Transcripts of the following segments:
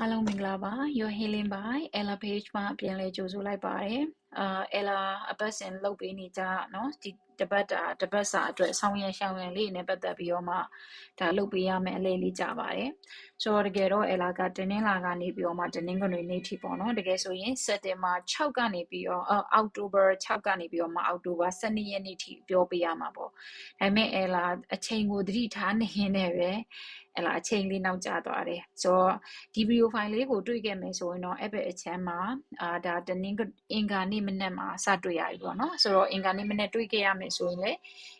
အားလုံးမင်္ဂလာပါ Your Healing by Ella Page မှာပြန်လဲကြိုဆိုလိုက်ပါတယ်အာ Ella အပတ်စဉ်လုပ်ပေးနေကြเนาะဒီ တပတ်တာတပတ်စာအတွက်ဆောင်ရန်ရှောင်ရန်လေးနဲ့ပတ်သက်ပြီးတော့မှဒါလုပ်ပေးရမယ်အလေးလေးကြပါတယ်။ဆိုတော့တကယ်တော့အလာကတင်းနှင်းလာကနေပြီးတော့မှတင်းနှင်းကနေနေထိပေါ့နော်။တကယ်ဆိုရင်စက်တင်ဘာ6ကနေပြီးတော့အောက်တိုဘာ6ကနေပြီးတော့မှအောက်တိုဘာ12ရက်နေ့ထိပြောပေးရမှာပေါ့။ဒါပေမဲ့အလာအချိန်ကိုသတိထားနေရင်လည်းပဲအဲ့လားအချိန်လေးနောက်ကျသွားတယ်ဆိုတော့ဒီဗီဒီယိုဖိုင်လေးကိုတွေ့ခဲ့မယ်ဆိုရင်တော့ app အချမ်းမှာအာဒါတနင်္ဂနွေအင်္ဂါနေ့မနက်မှာစတွေ့ရပြီပေါ့နော်ဆိုတော့အင်္ဂါနေ့မနက်တွေ့ခဲ့ရမဆိုရင်လေ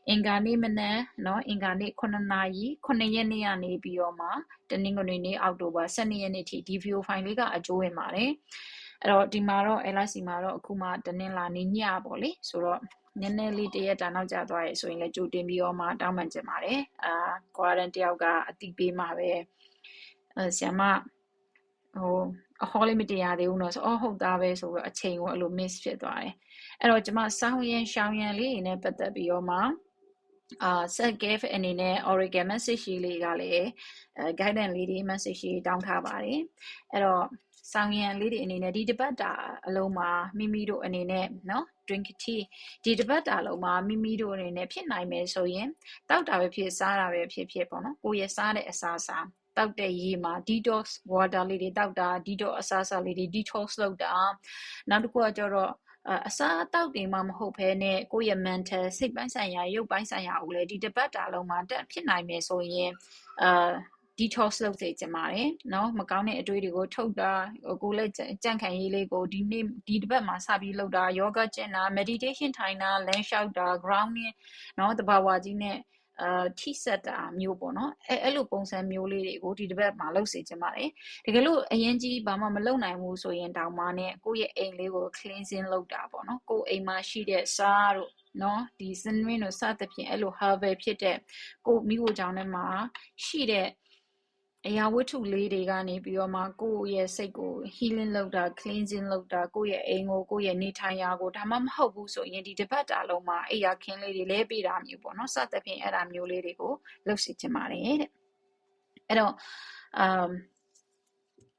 အင်္ဂါနေ့မနက်เนาะအင်္ဂါနေ့9နာရီ9ရက်နေ့ကနေပြီးတော့မှတနင်္ဂနွေနေ့အောက်တိုဘာ12ရက်နေ့ထိဒီဗီဒီယိုဖိုင်လေးကအကျိုးဝင်ပါတယ်အဲ့တော့ဒီမှာတော့ LIC မှာတော့အခုမှတနင်္လာနေ့ညပေါ့လေဆိုတော့နည်းနည်းလေးတရက်တာနောက်ကျသွားရဲဆိုရင်လည်းကြိုတင်ပြီးတော့မှတောင်းပန်ချင်ပါတယ်အာကွာရန်တယောက်ကအတိပေးမှာပဲအဲဆ iam မဟိုအဟောလေးမတရားသေးဘူးเนาะဆိုအော်ဟုတ်သားပဲဆိုတော့အချိန်ကိုအဲ့လို miss ဖြစ်သွားတယ် အဲ့တော့ကျွန်မစောင်းရန်ရှောင်းရန်လေးနဲ့ပတ်သက်ပြီးတော့မှအာ set give အနေနဲ့ Oregon message လေးကလည်းအဲ guidance လေးတွေ message လေးတောင်းထားပါတယ်အဲ့တော့ဆောင်ရန်လေးတွေအနေနဲ့ဒီတပတ်တာအလုံးမှာမိမိတို့အနေနဲ့เนาะ drink tea ဒီတပတ်တာလုံးမှာမိမိတို့အနေနဲ့ဖြစ်နိုင်မယ်ဆိုရင်တောက်တာပဲဖြစ်စားတာပဲဖြစ်ဖြစ်ပေါ့နော်ကိုရစားတဲ့အစားအစာတောက်တဲ့ရေမှာ detox water လေးတွေတောက်တာ detox အစားအစာလေးတွေ detox လုပ်တာနောက်တစ်ခုကကျတော့ အစားအသောက်တွေမှမဟုတ်ဘဲနဲ့ကိုယ့်ရဲ့ mental စိတ်ပိုင်းဆိုင်ရာရုပ်ပိုင်းဆိုင်ရာကိုလည်းဒီတပတ်တာလုံးမှာတက်ဖြစ်နိုင်မယ်ဆိုရင်အာ detox လုပ်စေချင်ပါတယ်เนาะမကောင်းတဲ့အတွေးတွေကိုထုတ်တာကိုလည်းကြန့်ခံရေးလေးကိုဒီနေ့ဒီတစ်ပတ်မှာစပြီးလုပ်တာ yoga ကျင့်တာ meditation ထိုင်တာ land shout တာ grounding เนาะတဘာဝကြီးနဲ့ အာထိဆက်တာမျိုးပေါ့နော်အဲအဲ့လိုပုံစံမျိုးလေးတွေကိုဒီတစ်ပတ်မှာလုပ်စေချင်ပါတယ်တကယ်လို့အရင်ကြီးဘာမှမလုပ်နိုင်ဘူးဆိုရင်တောင်မှနဲ့ကိုယ့်ရဲ့အိမ်လေးကို cleansing လုပ်တာပေါ့နော်ကိုယ့်အိမ်မှာရှိတဲ့စားတို့နော်ဒီစနွင်းတို့စသဖြင့်အဲ့လို herbal ဖြစ်တဲ့ကိုမိဖို့ကြောင့်ထဲမှာရှိတဲ့ အရာဝတ္ထုလေးတွေကနေပြီးတော့မှကိုယ့်ရဲ့စိတ်ကို healing လုပ်တာ cleansing လုပ်တာကိုယ့်ရဲ့အိမ်ကိုကိုယ့်ရဲ့နေထိုင်ရာကိုဒါမှမဟုတ်ဘူးဆိုရင်ဒီတစ်ပတ်တာလုံးမှာအိယာခင်းလေးတွေလဲပေးတာမျိုးပေါ့နော်စသဖြင့်အဲ့ဒါမျိုးလေးတွေကိုလုပ်စီချင်ပါတယ်တဲ့အဲ့တော့ um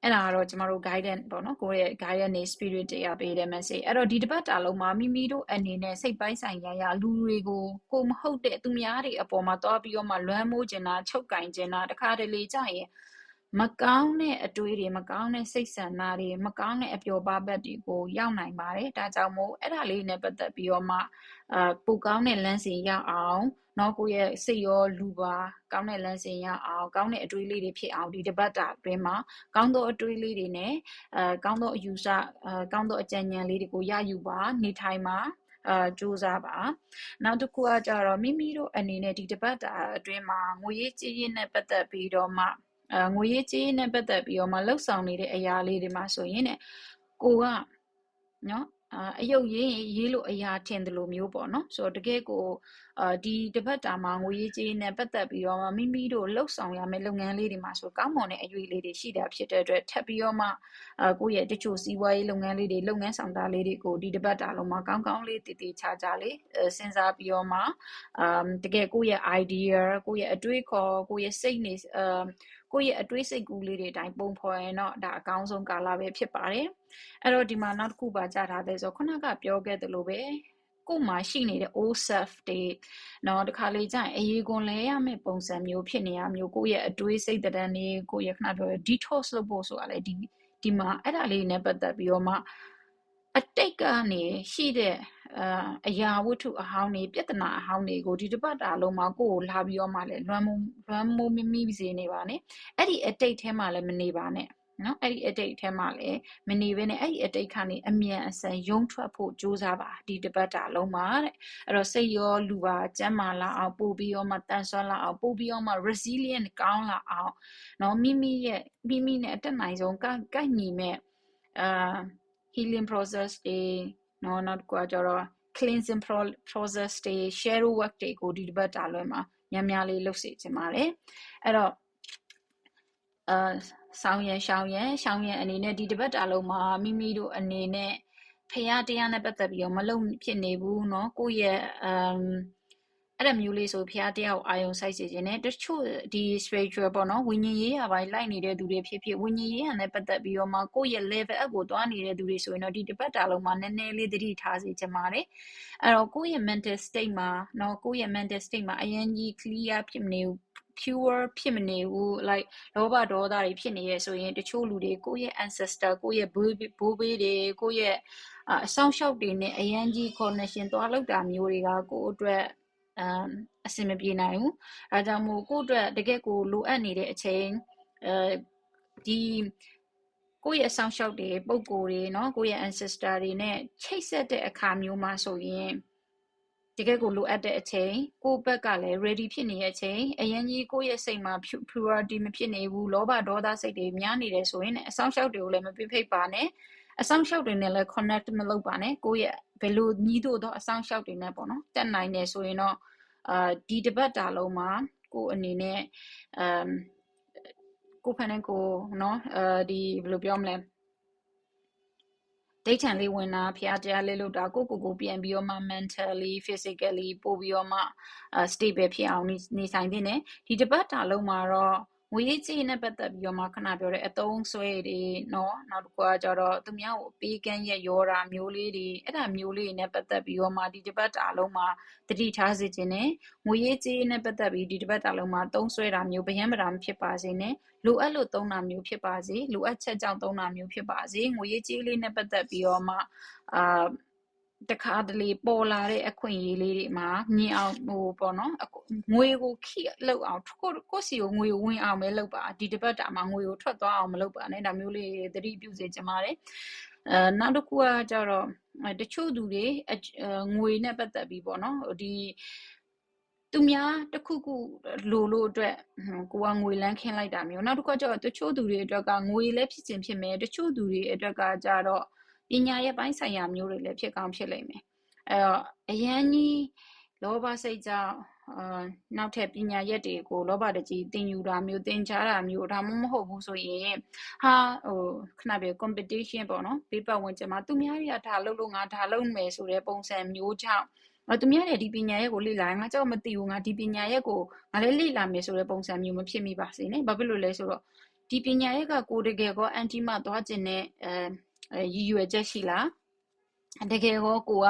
အဲ့ဒါကတော့ကျမတို့ guidance ပေါ့နော်ကိုယ့်ရဲ့ guidance နေ spirit တရားပေးတဲ့ message အဲ့တော့ဒီတစ်ပတ်တာလုံးမှာမိမိတို့အနေနဲ့စိတ်ပိုင်းဆိုင်ရာရာလူတွေကိုကိုမဟုတ်တဲ့သူများတွေအပေါ်မှာတွားပြီးတော့မှလွမ်းမိုးကျင်တာချုပ်ကင်ကျင်တာတခါတလေကြာရင် မကောင်းတဲ့အတွေးတွေမကောင်းတဲ့စိတ်ဆန္ဒတွေမကောင်းတဲ့အပျော်ပါးဘက်တွေကိုရောက်နိုင်ပါတယ်ဒါကြောင့်မို့အဲ့ဒါလေးနဲ့ပတ်သက်ပြီးတော့မှအာပိုကောင်းတဲ့လမ်းစဉ်ရအောင်နော်ကိုယ့်ရဲ့စိတ်ရောလူပါကောင်းတဲ့လမ်းစဉ်ရအောင်ကောင်းတဲ့အတွေးလေးတွေဖြစ်အောင်ဒီတပတ်တာအတွင်းမှာကောင်းသောအတွေးလေးတွေနဲ့အဲကောင်းသောအယူဆအဲကောင်းသောအကြံဉာဏ်လေးတွေကိုရယူပါနေထိုင်ပါအာစူးစမ်းပါနောက်တစ်ခုကကြတော့မိမိတို့အနေနဲ့ဒီတပတ်တာအတွင်းမှာငွေရေးကြေးရေးနဲ့ပတ်သက်ပြီးတော့မှ အဲငွေရေးကြေးရေးနဲ့ပတ်သက်ပြီးတော့မှလှုပ်ဆောင်နေတဲ့အရာလေးတွေမှာဆိုရင်ねကိုကနော်အာအယုတ်ရေးရေးလို့အရာထင်တယ်လို့မျိုးပေါ့နော်ဆိုတော့တကယ်ကိုအာဒီတစ်ပတ်တာမှာငွေရေးကြေးနဲ့ပတ်သက်ပြီးတော့မိမိတို့လှုပ်ဆောင်ရမယ့်လုပ်ငန်းလေးတွေမှာဆိုကောင်းမွန်တဲ့အရွေလေးတွေရှိတာဖြစ်တဲ့အတွက်ထပ်ပြီးတော့မှအာကိုယ့်ရဲ့တချို့စီးပွားရေးလုပ်ငန်းလေးတွေလုပ်ငန်းဆောင်တာလေးတွေကိုဒီတစ်ပတ်တာလုံးမှာကောင်းကောင်းလေးတည်တည်ချာချာလေးစဉ်းစားပြီးတော့မှအာတကယ်ကိုယ့်ရဲ့ idea ကိုယ့်ရဲ့အတွေးခေါ်ကိုယ့်ရဲ့စိတ်နေအာ ကိုယ့်ရဲ့အတွေးစိတ်ကူးလေးတွေအတိုင်းပုံဖော်ရင်တော့ဒါအကောင်းဆုံးကာလပဲဖြစ်ပါတယ်အဲ့တော့ဒီမှာနောက်တစ်ခုပါကြားထားတဲ့ဆိုခုနကပြောခဲ့သလိုပဲကိုယ်မှာရှိနေတဲ့ old self တွေเนาะတခါလေကြာရင်အရေးကွန်လဲရမယ့်ပုံစံမျိုးဖြစ်နေရမျိုးကိုယ့်ရဲ့အတွေးစိတ်တံတွေကိုယ့်ရဲ့ခဏပြောရ detox လုပ်ဖို့ဆိုတာလေဒီဒီမှာအဲ့ဒါလေးနဲ့ပတ်သက်ပြီးတော့မှ အတိတ်ကနေရှိတဲ့အာအရာဝတ္ထုအဟောင်းတွေပြဿနာအဟောင်းတွေကိုဒီတစ်ပတ်တာလုံးမှာကိုယ်ကိုလာပြီးတော့မှလည်းလွမ်းမိုးလွမ်းမိုးမမိစေနေပါနဲ့အဲ့ဒီအတိတ်ထဲမှာလည်းမနေပါနဲ့နော်အဲ့ဒီအတိတ်ထဲမှာလည်းမနေဘဲနဲ့အဲ့ဒီအတိတ်ခါနေအမြန်အစံယုံထွက်ဖို့ကြိုးစားပါဒီတပတ်တာလုံးမှာတဲ့အဲ့တော့စိတ်ရောလူပါကျမ်းမာလာအောင်ပို့ပြီးတော့မှတန်ဆွမ်းလာအောင်ပို့ပြီးတော့မှ resilient ကောင်းလာအောင်နော်မိမိရဲ့မိမိနဲ့အတက်နိုင်ဆုံးကကိုက်ညီမဲ့အာ healing process တွေနော်နောက်တစ်ခုကကျတော့ cleansing process တွေ shadow work တွေကိုဒီတစ်ပတ်တာလွဲမှာများများလေးလုပ်စေချင်ပါတယ်အဲ့တော့အာဆောင်းရံရှောင်းရံရှောင်းရံအနေနဲ့ဒီတစ်ပတ်တာလုံးမှာမိမိတို့အနေနဲ့ဖះတရားနဲ့ပတ်သက်ပြီးတော့မလုံဖြစ်နေဘူးเนาะကိုယ့်ရဲ့အမ် အဲ့ဒါမျိုးလေးဆိုဖះတရားကိုအာယုံစိုက်စေခြင်းနဲ့တချို့ဒီ spiritual ပေါ့နော်ဝိညာဉ်ရေးရာပိုင်းလိုက်နေတဲ့သူတွေဖြစ်ဖြစ်ဝိညာဉ်ရေးရာနဲ့ပတ်သက်ပြီးတော့မှကိုယ့်ရဲ့ level up ကိုတွားနေတဲ့သူတွေဆိုရင်တော့ဒီတစ်ပတ်တာလုံးမှာနည်းနည်းလေးသတိထားစေချင်ပါတယ်အဲ့တော့ကိုယ့်ရဲ့ mental state မှာနော်ကိုယ့်ရဲ့ mental state မှာအရင်ကြီး clear ဖြစ်မနေဘူး pure ဖြစ်မနေဘူး like လောဘဒေါသတွေဖြစ်နေရဆိုရင်တချို့လူတွေကိုယ့်ရဲ့ ancestor ကိုယ့်ရဲ့ဘိုးဘိုးဘေးတွေကိုယ့်ရဲ့အဆောင်ရှောက်တွေနဲ့အရန်ကြီး connection သွားလောက်တာမျိုးတွေကကိုယ့်အတွက် အမ်အဆင်မပြေနိုင်ဘူး။ဒါကြောင့်မို့ကိုယ့်အတွက်တကယ့်ကိုလိုအပ်နေတဲ့အချိန်အဲဒီကိုယ့်ရဲ့အဆောင်ရှောက်တွေပုံကိုယ်တွေเนาะကိုယ့်ရဲ့ ancestor တွေနဲ့ချိတ်ဆက်တဲ့အခါမျိုးမှာဆိုရင်တကယ်ကိုလိုအပ်တဲ့အချိန်ကိုယ့်ဘက်ကလည်း ready ဖြစ်နေတဲ့အချိန်အရင်ကြီးကိုယ့်ရဲ့စိတ်မှာ purity မဖြစ်နေဘူးလောဘဒေါသစိတ်တွေများနေတယ်ဆိုရင်အဆောင်ရှောက်တွေကိုလည်းမပြိဖိတ်ပါနဲ့ အဆောင်ရှောက်တွေနဲ့လည်း connect မလုပ်ပါနဲ့ကိုယ့်ရဲ့ဘယ်လိုညီးတို့သောအဆောင်ရှောက်တွေနဲ့ပေါ့နော်တက်နိုင်နေဆိုရင်တော့အာဒီတပတ်တာလုံးမှာကိုအနေနဲ့အမ်ကိုဖန်နဲ့ကိုနော်အဲဒီဘယ်လိုပြောမလဲဒိတ်ထန်လေးဝင်တာဖျားတရားလေးလုပ်တာကိုကိုကိုပြန်ပြီးတော့မှ mentally physically ပို့ပြီးတော့မှ stable ဖြစ်အောင်နေဆိုင်တဲ့ねဒီတပတ်တာလုံးမှာတော့ ငွေရေးကြေးရေးနဲ့ပတ်သက်ပြီးတော့မှခဏပြောတဲ့အတုံးဆွဲတွေနော်နောက်တစ်ခုကကြတော့သူများကိုအပေးကမ်းရက်ရောတာမျိုးလေးတွေအဲ့ဒါမျိုးလေးတွေနဲ့ပတ်သက်ပြီးတော့မှဒီတစ်ပတ်တာလုံးမှာတတိထားစေခြင်းနဲ့ငွေရေးကြေးရေးနဲ့ပတ်သက်ပြီးဒီတစ်ပတ်တာလုံးမှာတုံးဆွဲတာမျိုးဗယံပဒါမဖြစ်ပါစေနဲ့လိုအပ်လို့သုံးတာမျိုးဖြစ်ပါစေလိုအပ်ချက်ကြောင့်သုံးတာမျိုးဖြစ်ပါစေငွေရေးကြေးလေးနဲ့ပတ်သက်ပြီးတော့မှအာ တခါတလေပေါ်လာတဲ့အခွင့်အရေးလေးတွေမှာမြင်အောင်ဟိုပေါ့နော်ငွေကိုခိလောက်အောင်ကိုကိုစီကိုငွေဝင်အောင်ပဲလုပ်ပါဒီတစ်ပတ်တာမှာငွေကိုထွက်သွားအောင်မလုပ်ပါနဲ့ဒါမျိုးလေးသတိပြုစေချင်ပါတယ်အဲနောက်တစ်ခုကကြတော့တချို့သူတွေငွေနဲ့ပတ်သက်ပြီးပေါ့နော်ဒီသူများတခုခုလိုလို့အတွက်ကိုကငွေလန်းခင်းလိုက်တာမျိုးနောက်တစ်ခါကျတော့တချို့သူတွေအတွက်ကငွေလည်းဖြစ်ခြင်းဖြစ်မယ်တချို့သူတွေအတွက်ကကြတော့ ပညာရဲ့ပိုင်းဆိုင်ရာမျိုးတွေလည်းဖြစ်ကောင်းဖြစ်လိမ့်မယ်အဲတော့အရန်ကြီးလောဘစိတ်ကြောင့်အာနောက်ထပ်ပညာရက်တွေကိုလောဘတကြီးသင်ယူတာမျိုးသင်ကြားတာမျိုးဒါမှမဟုတ်ဘူးဆိုရင်ဟာဟိုခဏပြ competition ပေါ့နော်ဘေးပတ်ဝန်းကျင်မှာသူများတွေကဒါလုပ်လို့ငါဒါလုပ်မယ်ဆိုတဲ့ပုံစံမျိုးကြောင့်သူများတွေဒီပညာရက်ကိုလေ့လာရင်ငါကြောက်မသိဘူးငါဒီပညာရက်ကိုငါလည်းလေ့လာမယ်ဆိုတဲ့ပုံစံမျိုးမဖြစ်မိပါစေနဲ့ဘာဖြစ်လို့လဲဆိုတော့ဒီပညာရက်ကကိုတကယ်ကောအန်တီမသွားခြင်းနဲ့အဲ ရည်ရွယ်ချက်ရှိလားတကယ်ကိုကိုက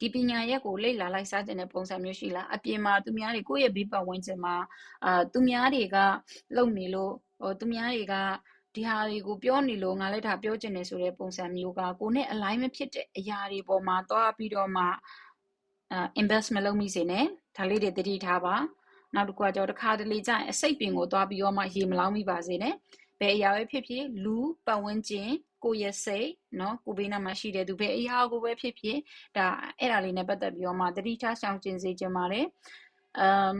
ဒီပညာရက်ကိုလေ့လာလိုက်စားတဲ့ပုံစံမျိုးရှိလားအပြင်မှာသူများတွေကိုယ့်ရဲ့ဘေးပတ်ဝန်းကျင်မှာအာသူများတွေကလုံနေလို့ဟိုသူများတွေကဒီဟာတွေကိုပြောနေလို့ငါလည်းဒါပြောချင်တယ်ဆိုတဲ့ပုံစံမျိုးကကိုနဲ့ align မဖြစ်တဲ့အရာတွေပေါ်မှာသွားပြီးတော့မှအာ invest မလုပ်မိစေနဲ့ဒါလေးတွေတတိထားပါနောက်တစ်ခုကကြောတခါတလေကျရင်အစိတ်ပင်ကိုသွားပြီးတော့မှရေမလောင်းမိပါစေနဲ့ဘယ်အရာပဲဖြစ်ဖြစ်လူပတ်ဝန်းကျင် ကိုယ့်ရဲ့စိတ်เนาะကိုဘေးနားမှာရှိတဲ့သူပဲအရာကိုပဲဖြစ်ဖြစ်ဒါအဲ့ဒါလေးနဲ့ပတ်သက်ပြီးတော့မှတတိထားဆောင်ကျင်စေချင်ပါတယ်အမ်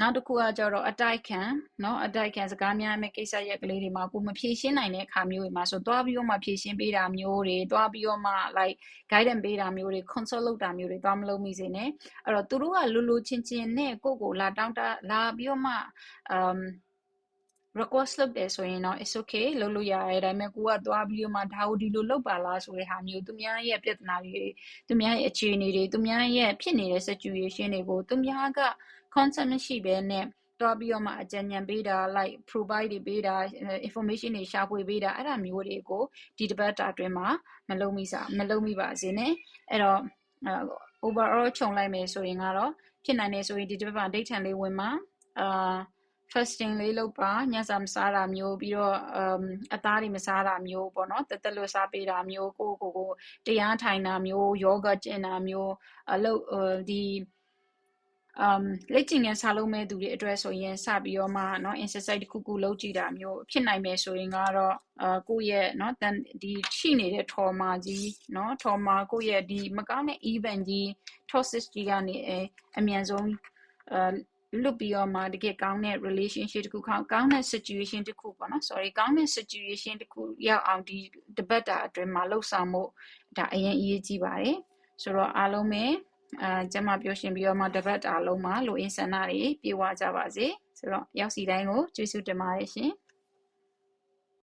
နောက်တစ်ခုကကြတော့အတိုက်ခံเนาะအတိုက်ခံစကားများမဲ့ကိစ္စရက်ကလေးတွေမှာကိုမဖြေရှင်းနိုင်တဲ့အခါမျိုးတွေမှာဆိုတွားပြီးတော့မှဖြေရှင်းပေးတာမျိုးတွေတွားပြီးတော့မှ like guidance ပေးတာမျိုးတွေ consult လုပ်တာမျိုးတွေတွားမလုပ်မိစေနဲ့အဲ့တော့သူတို့ကလူလူချင်းချင်းနဲ့ကိုကိုလာတောင်းတလာပြီးတော့မှအမ် request လုပ်တယ်ဆိုရင်တော့ it's okay လုပ်လို့ရတယ်ဒါပေမဲ့ကိုကသွားပြီးတော့မှဒါကိုဒီလိုလုပ်ပါလားဆိုတဲ့ဟာမျိုးသူများရဲ့ပြဿနာတွေသူများရဲ့အခြေအနေတွေသူများရဲ့ဖြစ်နေတဲ့ situation တွေကိုသူများက concept မရှိဘဲနဲ့တော့ပြီးတော့မှအကြံဉာဏ်ပေးတာ like provide တွေပေးတာ information တွေရှာဖွေပေးတာအဲ့ဒါမျိုးတွေကိုဒီတစ်ပတ်တာအတွင်းမှာမလုပ်မိစားမလုပ်မိပါစေနဲ့အဲ့တော့ overall ခြုံလိုက်မယ်ဆိုရင်ကတော့ဖြစ်နိုင်တယ်ဆိုရင်ဒီတစ်ပတ်မှာဒိတ်ထန်လေးဝင်မှာအာ fasting လေးလုပ်ပါညစာမစားတာမျိုးပြီးတော့အသားတွေမစားတာမျိုးပေါ့နော်တက်တက်လွတ်စားပေးတာမျိုးကိုကိုကိုတရားထိုင်တာမျိုးယောဂကျင့်တာမျိုးအလုပ်ဒီ um လက်ကျင်ငယ်စားလုံးမဲ့သူတွေအတွက်ဆိုရင်စပြီးတော့မှเนาะ exercise တစ်ခုခုလုပ်ကြည့်တာမျိုးဖြစ်နိုင်မယ်ဆိုရင်ကတော့အာကိုယ့်ရဲ့เนาะတန်ဒီရှိနေတဲ့ trauma ကြီးเนาะ trauma ကိုယ့်ရဲ့ဒီမကောင်းတဲ့ event ကြီး toxic ကြီးကနေအမြန်ဆုံးအာ လွတ်ပြီးတော့မှတကယ်ကောင်းတဲ့ relationship တခုကောင်းကောင်းတဲ့ situation တခုပေါ့နော် sorry ကောင်းတဲ့ situation တခုရောက်အောင်ဒီတပတ်တာအတွင်းမှာလှုပ်ဆောင်မှုဒါအရင်အရေးကြီးပါတယ်ဆိုတော့အားလုံးပဲအာကျမပြောရှင်ပြီးတော့မှတပတ်တာလုံးမှာလိုအင်ဆန္ဒတွေပြေဝကြပါစေဆိုတော့ရောက်စီတိုင်းကိုကျေးဇူးတင်ပါတယ်ရှင်